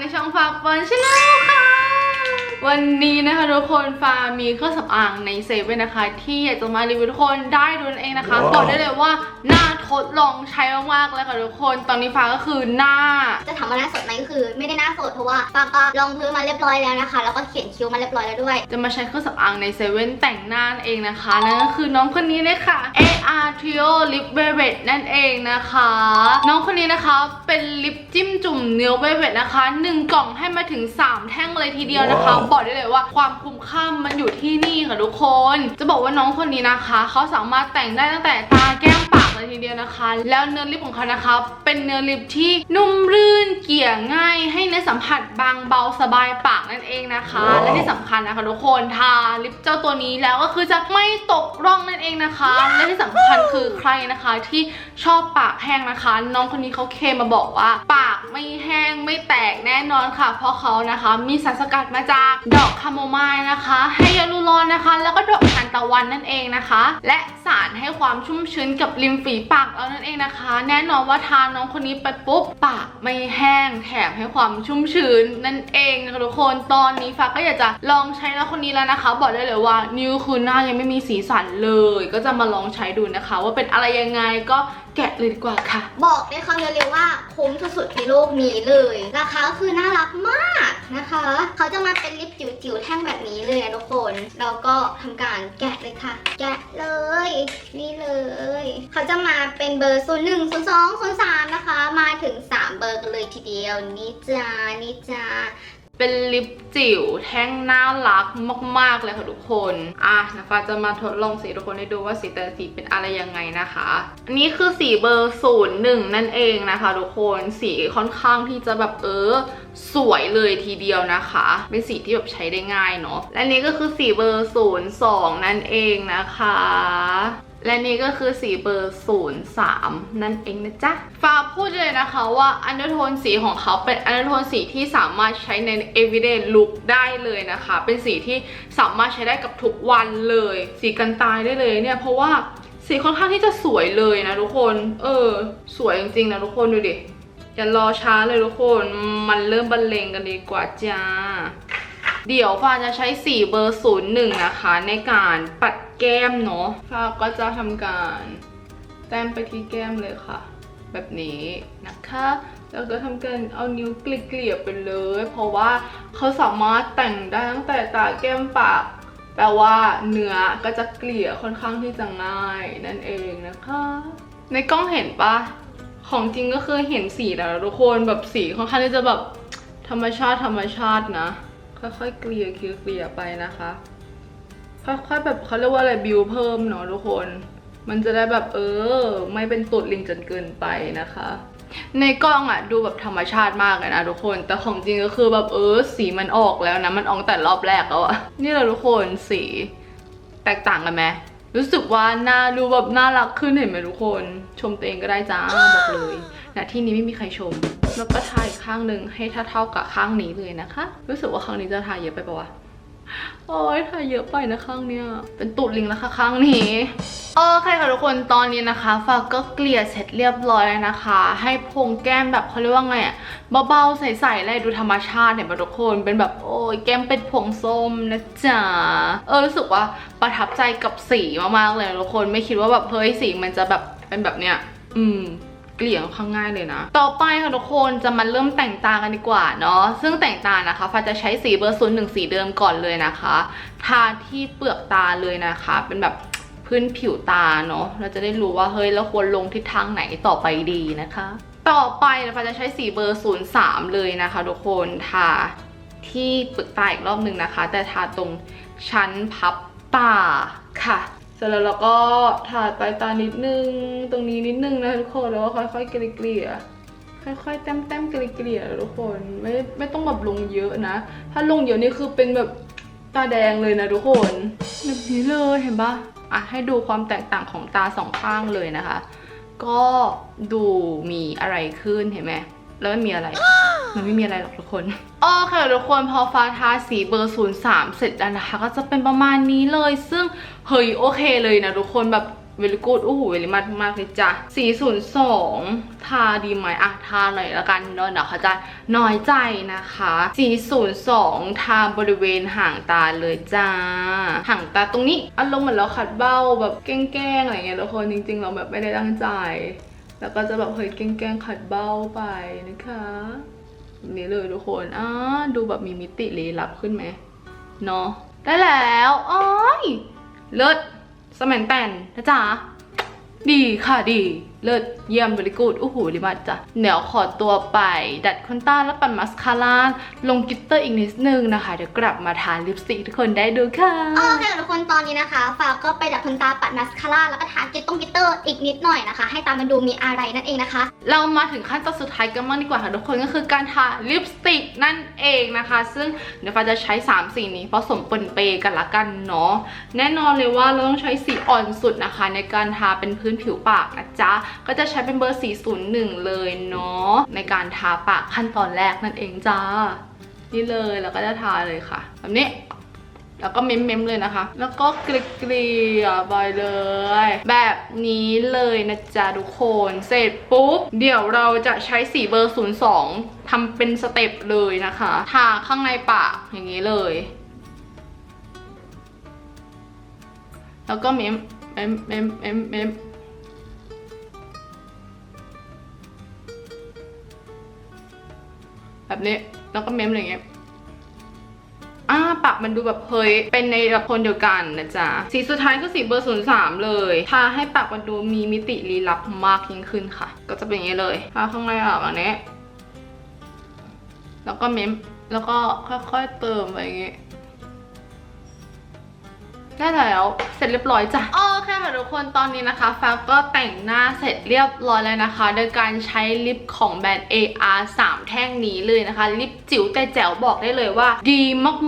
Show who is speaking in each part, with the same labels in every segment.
Speaker 1: ในช่อ วันนี้นะคะทุกคนฟามีเครื่องสำอางในเซเว่นนะคะ ที่อยากจะมารีวิวทุกคนได้ดูนั่นเองนะคะ
Speaker 2: ว้าว
Speaker 1: บอกได้เลยว่าน่าทดลองใช้มากๆเลยค่ะทุกคนตอนนี้ฟ้าก็คือหน้า
Speaker 3: จะถามว่าหน้าสดไหมก็คือ ไม่ได้หน้าสดเพราะว่าปาก็ลองพื้นมาเรียบร้อยแล้วนะคะ แล้วก็เขียนคิ้วมาเรียบร้อยแล้วด้วย
Speaker 1: จะมาใช้เครื่องสำอางในเซเว่นแต่งหน้านั่นเองนะคะนั่นก็คือน้องคนนี้เลยค่ะ AR Trio Lip Velvet นั่นเองนะคะ น้องคนนี้นะคะเป็นลิปจิ้มจุ่มเนื้อ Velvet นะคะหนึ่งกล่องให้มาถึง 3 แท่งเลยทีเดียวนะคะ
Speaker 2: ว้าว
Speaker 1: บอกได้เลยว่า ความคุ้มค่ามันอยู่ที่นี่ค่ะทุกคน จะบอกว่าน้องคนนี้นะคะ เขาสามารถแต่งได้ตั้งแต่ตาแก้ม เลยทีเดียวนะคะ แล้วเนื้อลิปของเขานะคะ เป็นเนื้อลิปที่นุ่มรื่นเกลี่ยง่าย ให้เนื้อสัมผัสบางเบาสบายปากนั่นเองนะคะ
Speaker 2: ว้าว
Speaker 1: และที่สำคัญนะคะทุกคนทาลิปเจ้าตัวนี้แล้วก็คือจะไม่ตกร่องนั่นเองนะคะ และที่สำคัญคือใครนะคะที่ชอบปากแห้งนะคะ น้องคนนี้เขาเคลมมาบอกว่า ปากไม่แห้งไม่แตกแน่นอนค่ะ เพราะเขานะคะ มีสารสกัดมาจากดอกคาโมไมล์นะคะไฮยาลูรอนนะคะ แล้วก็ดอกทานตะวันนั่นเองนะคะ และสารให้ความชุ่มชื้นกับริมฝีปากเรานั่นเองนะคะ แน่นอนว่าทานน้องคนนี้ไปปุ๊บปากไม่แห้งแถมให้ความชุ่มชื้นนั่นเองนะคะทุกคนตอนนี้ฟ้าก็อยากจะลองใช้น้องคนนี้แล้วนะคะ บอกได้เลยว่านิ้วคือหน้ายังไม่มีสีสันเลย ก็จะมาลองใช้ดูนะคะ ว่าเป็นอะไรยังไงก็ แกะเลยดีกว่าค่ะ
Speaker 3: บอกได้คำเดียวเลยว่าคุ้มสุดๆในโลกนี้เลย ราคาก็คือน่ารักมากนะคะ เขาจะมาเป็นลิปจิ๋วๆแท่งแบบนี้เลยนะทุกคนเราก็ทำการแกะเลยค่ะ แกะเลย นี่เลย เขาจะมาเป็นเบอร์0 1 0 2 0 3นะคะ มาถึง 3 เบอร์กันเลยทีเดียวนี่จ้านี่จ้า
Speaker 1: เป็นลิปจิ๋วแท่งน่ารักมาก ๆ เลยค่ะทุกคน อะนะฟ้าจะมาทดลองสีทุกคนให้ดูว่าสีแต่ละสีเป็นอะไรยังไงนะคะ อันนี้คือสีเบอร์ศูนย์หนึ่งนั่นเองนะคะทุกคน สีค่อนข้างที่จะแบบเออสวยเลยทีเดียวนะคะ เป็นสีที่แบบใช้ได้ง่ายเนาะ และนี่ก็คือสีเบอร์ศูนย์สองนั่นเองนะคะ และนี่ก็คือสีเบอร์ 03 นั่นเองนะจ๊ะฟ้าพูดเลยนะคะว่าอันเดอร์โทนสีของเขาเป็นอันเดอร์โทนสีที่สามารถใช้ใน everyday look ได้เลยนะคะ เป็นสีที่สามารถใช้ได้กับทุกวันเลย สีกันตายได้เลยเนี่ยเพราะว่าสีค่อนข้างที่จะสวยเลยนะทุกคน เออ สวยจริงๆนะทุกคนดูดิอย่ารอช้าเลยทุกคน มันเริ่มบรรเลงกันดีกว่าจ้า เดี๋ยวฟ้าจะใช้สีเบอร์ศูนย์หนึ่งนะคะ ในการปัดแก้มเนาะฟ้าก็จะทำการแต้มไปที่แก้มเลยค่ะ แบบนี้นะคะแล้วก็ทำการเอานิ้วเกลี่ยไปเลย เพราะว่าเขาสามารถแต่งได้ตั้งแต่ตาแก้มปากแปลว่าเนื้อก็จะเกลี่ยค่อนข้างที่จะง่ายนั่นเองนะคะ ในกล้องเห็นปะของจริงก็คือเห็นสีแล้วนะทุกคนแบบสีค่อนข้างที่จะแบบธรรมชาติธรรมชาตินะ ค่อยๆเกลี่ยเกลี่ยเกลี่ยไปนะคะ ค่อยๆแบบเขาเรียกว่าอะไรบิวเพิ่มเนาะทุกคน มันจะได้แบบเออ ไม่เป็นตุดลิงจนเกินไปนะคะ ในกล้องอะดูแบบธรรมชาติมากเลยนะทุกคน แต่ของจริงก็คือแบบเออ สีมันออกแล้วนะ มันออกแต่รอบแรกแล้วอะนี่แหละทุกคนสีแตกต่างกันไหมรู้สึกว่าหน้าดูแบบน่ารักขึ้นเห็นไหมทุกคน ชมตัวเองก็ได้จ้าบอกเลย นะที่นี้ไม่มีใครชม แล้วก็ทาอีกข้างหนึ่งให้เท่าๆกับข้างนี้เลยนะคะ รู้สึกว่าข้างนี้จะทาเยอะไปปะวะโอ้ยถ่ายเยอะไปนะข้างเนี้ย เป็นตูดลิงแล้วค่ะข้างนี้โอเคค่ะทุกคนตอนนี้นะคะฝากก็เกลี่ยเสร็จเรียบร้อยแล้วนะคะ ให้พงแก้มแบบเขาเรียกว่าไงอะเบาๆใสๆเลยดูธรรมชาติเนี่ยทุกคนเป็นแบบโอ้ยแก้มเป็นผงส้มนะจ๊ะเออรู้สึกว่าประทับใจกับสีมากๆเลยทุกคนไม่คิดว่าแบบเฮ้ยสีมันจะแบบเป็นแบบเนี้ยอืม เกลี่ยค่อนข้างง่ายเลยนะ ต่อไปค่ะทุกคนจะมาเริ่มแต่งตากันดีกว่าเนาะ ซึ่งแต่งตานะคะฟ้าจะใช้สีเบอร์ศูนย์หนึ่งสีเดิมก่อนเลยนะคะ ทาที่เปลือกตาเลยนะคะ เป็นแบบพื้นผิวตาเนาะ เราจะได้รู้ว่าเฮ้ยเราควรลงทิศทางไหนต่อไปดีนะคะ ต่อไปนะคะจะใช้สีเบอร์ศูนย์สามเลยนะคะทุกคนทาที่เปลือกตาอีกรอบหนึ่งนะคะ แต่ทาตรงชั้นพับตาค่ะ เสร็จแล้วเราก็ทาปลายตานิดนึง ตรงนี้นิดนึงนะทุกคนแล้วก็ค่อยๆเกลี่ยๆค่อยๆแต้มๆเกลี่ยๆทุกคนไม่ไม่ต้องแบบลงเยอะนะ ถ้าลงเยอะนี่คือเป็นแบบตาแดงเลยนะทุกคนแบบนี้เลยเห็นปะอะให้ดูความแตกต่างของตาสองข้างเลยนะคะ ก็ดูมีอะไรขึ้นเห็นไหม แล้วไม่มีอะไร มันไม่มีอะไรหรอกทุกคน โอเคทุกคนพอฟ้าทาสีเบอร์ 03 เสร็จแล้วนะคะ ก็จะเป็นประมาณนี้เลย ซึ่งเฮ้ยโอเคเลยนะทุกคนแบบเวลิกูดโอ้โหเวลิมากมากเลยจ้ะ402 ทาดีไหมอะทาหน่อยละกันเนอะเดี๋ยวเขาจะน้อยใจนะคะ 402 ทาบริเวณห่างตาเลยจ้า ห่างตาตรงนี้อารมณ์เหมือนเราขัดเบ้าแบบแกล้งๆอะไรเงี้ยทุกคนจริง ๆ เราแบบไม่ได้ตั้งใจ แล้วก็จะแบบเฮ้ยแกล้งๆขัดเบ้าไปนะคะนี้เลยทุกคนอ่าดูแบบมีมิติลี้ลับขึ้นไหมเนาะได้แล้วอ้อยเลิศสมันแตนนะจ๊ะดีค่ะดี เลิศเยี่ยมบริกูดโอ้โหริมาจ้ะเดี๋ยวขอตัวไป ดัดขนตาแล้วปัดมัสคาร่าลงกลิตเตอร์อีกนิดนึงนะคะ เดี๋ยวกลับมาทาลิปสติกทุกคนได้ดูค่ะ
Speaker 3: โอเคทุกคนตอนนี้นะคะฝากก็ไปดัดขนตาปัดมาสคาร่าแล้วก็ทาเกตตงกิตเตอร์อีกนิดหน่อยนะคะ ให้ตามันดูมีอะไรนั่นเองนะคะ
Speaker 1: เรามาถึงขั้นตอนสุดท้ายกันบ้างดีกว่าค่ะทุกคนก็คือการทาลิปสติกนั่นเองนะคะ ซึ่งเดี๋ยวฟ้าจะใช้3สีนี้ผสมปนเปกันละกันเนาะแน่นอนเลยว่าเราต้องใช้สีอ่อนสุดนะคะ ในการทาเป็นพื้นผิวปากนะจ๊ะก็จะใช้เป็นเบอร์ 401 เลยเนาะในการทาปากขั้นตอนแรกนั่นเองจ้า นี่เลยแล้วก็จะทาเลยค่ะ แบบนี้แล้วก็เม้มๆเลยนะคะ แล้วก็เกลี่ยๆไปเลย แบบนี้เลยนะจ๊ะทุกคน เสร็จปุ๊บ เดี๋ยวเราจะใช้สีเบอร์ 02ทำเป็นสเต็ปเลยนะคะ ทาข้างในปากอย่างนี้เลย แล้วก็เม้มเม้มเม้มเม้มเม้ม แบบนี้แล้วก็เม้มอะไรเงี้ยอ่าปากมันดูแบบเฮ้ยเป็นในแบบคนเดียวกันนะจ๊ะ สีสุดท้ายก็สีเบอร์ศูนย์สามเลยทาให้ปากมันดูมีมิติลี้ลับมากยิ่งขึ้นค่ะ ก็จะเป็นอย่างนี้เลยทาข้างในออกอันนี้แล้วก็เม้มแล้วก็ค่อยๆเติมไปอย่างงี้ ได้แล้วเสร็จเรียบร้อยจ้ะโอเคค่ะทุกคนตอนนี้นะคะฟ้าก็แต่งหน้าเสร็จเรียบร้อยแล้วนะคะ โดยการใช้ลิปของแบรนด์ AR 3 แท่งนี้เลยนะคะ ลิปจิ๋วแต่แจ๋วบอกได้เลยว่า ดี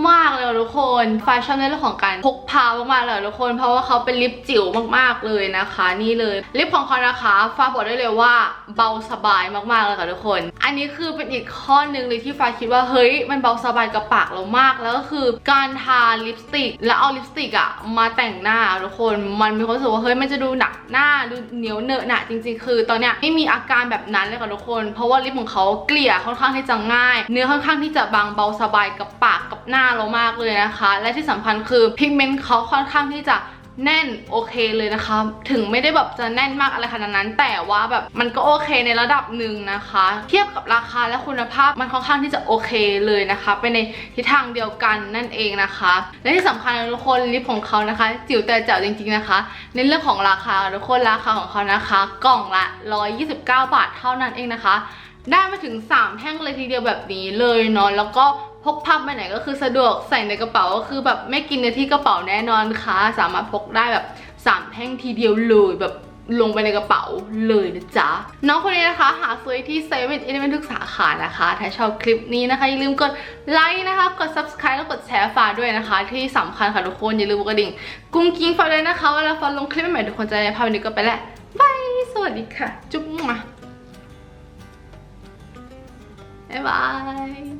Speaker 1: มากๆเลยทุกคนฟ้าชอบในเรื่องของการพกพามากๆเลยทุกคน เพราะว่าเขาเป็นลิปจิ๋วมากๆเลยนะคะ นี่เลยลิปของเขานะคะฟ้าบอกได้เลยว่าเบาสบายมากๆเลยค่ะทุกคน อันนี้คือเป็นอีกข้อหนึ่งเลยที่ฟ้าคิดว่าเฮ้ยมันเบาสบายกับปากเรามาก แล้วก็คือการทาลิปสติกแล้วเอาลิปสติกอะมาแต่งหน้าทุกคนมันมีความรู้สึกว่าเฮ้ยมันจะดูหนักหน้าดูเหนียวเหนอะหนะจริงๆ คือ ตอนเนี้ยไม่มีอาการแบบนั้นเลยค่ะทุกคน เพราะว่าลิปของเขาเกลี่ยค่อนข้างที่จะง่าย เนื้อค่อนข้างที่จะบางเบาสบายกับปากกับหน้าเรามากเลยนะคะ และที่สำคัญคือพิกเมนต์เขาค่อนข้างที่จะ แน่นโอเคเลยนะคะ ถึงไม่ได้แบบจะแน่นมากอะไรขนาดนั้น แต่ว่าแบบมันก็โอเคในระดับหนึ่งนะคะ เทียบกับราคาและคุณภาพมันค่อนข้างที่จะโอเคเลยนะคะไปในทิศทางเดียวกันนั่นเองนะคะ และที่สำคัญทุกคนลิปของเขานะคะ จิ๋วแต่แจ๋วจริงๆนะคะ ในเรื่องของราคาทุกคนราคาของเขานะคะ กล่องละ 129 บาทเท่านั้นเองนะคะ ได้มาถึง 3แท่งเลยทีเดียวแบบนี้เลยเนาะแล้วก็ พกพาไปไหนก็คือสะดวกใส่ในกระเป๋าก็คือแบบไม่กินเนื้อที่กระเป๋าแน่นอนค่ะ สามารถพกได้แบบ3แท่งทีเดียวเลยแบบลงไปในกระเป๋าเลยนะจ๊ะ น้องคนนี้นะคะ หาซื้อที่เซเว่นอีเลนทุกสาขานะคะ ถ้าชอบคลิปนี้นะคะ อย่าลืมกดไลค์นะคะ กด subscribe แล้วกดแชร์ฝากด้วยนะคะ ที่สำคัญค่ะทุกคน อย่าลืมกดกระดิ่ง กุ้งกิ้งฝากด้วยนะคะเวลาฟังลงคลิปใหม่ทุกคนจะได้ภาพวันนี้ก็ไปแล้วบายสวัสดีค่ะ จุ๊บมาบ๊ายบาย